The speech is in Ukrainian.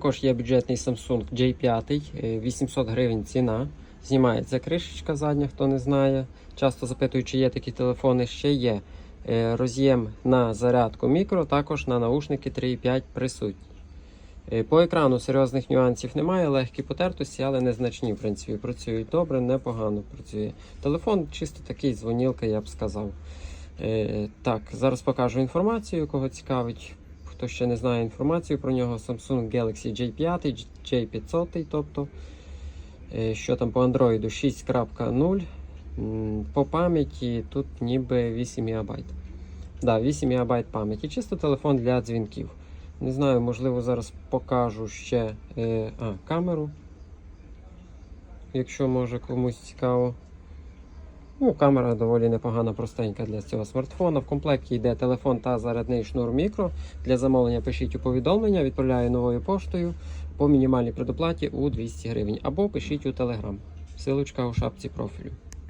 Також є бюджетний Samsung J5, е, 800 гривень ціна. Знімається кришечка задня, хто не знає. Часто запитують, чи є такі телефони. Ще є е, роз'єм на зарядку мікро, також на наушники 3.5 присутні. Е, По екрану серйозних нюансів немає, легкі потертості, але незначні. В принципі, працюють добре, непогано працює. Телефон чисто такий дзвонілка, я б сказав. Е, Так, зараз покажу інформацію, кого цікавить. Хто ще не знає інформацію про нього, Samsung Galaxy J5, J500, тобто. Е, Що там по Android 6.0. По пам'яті тут ніби 8 МБ. Да, 8 МБ пам'яті. Чисто телефон для дзвінків. Не знаю, можливо, зараз покажу ще е, а, камеру. Якщо може комусь цікаво. Ну, камера доволі непогана, простенька для цього смартфона. В комплекті йде телефон та зарядний шнур мікро. Для замовлення пишіть у повідомлення, відправляю новою поштою по мінімальній предоплаті у 200 гривень. Або пишіть у Telegram. Силочка у шапці профілю.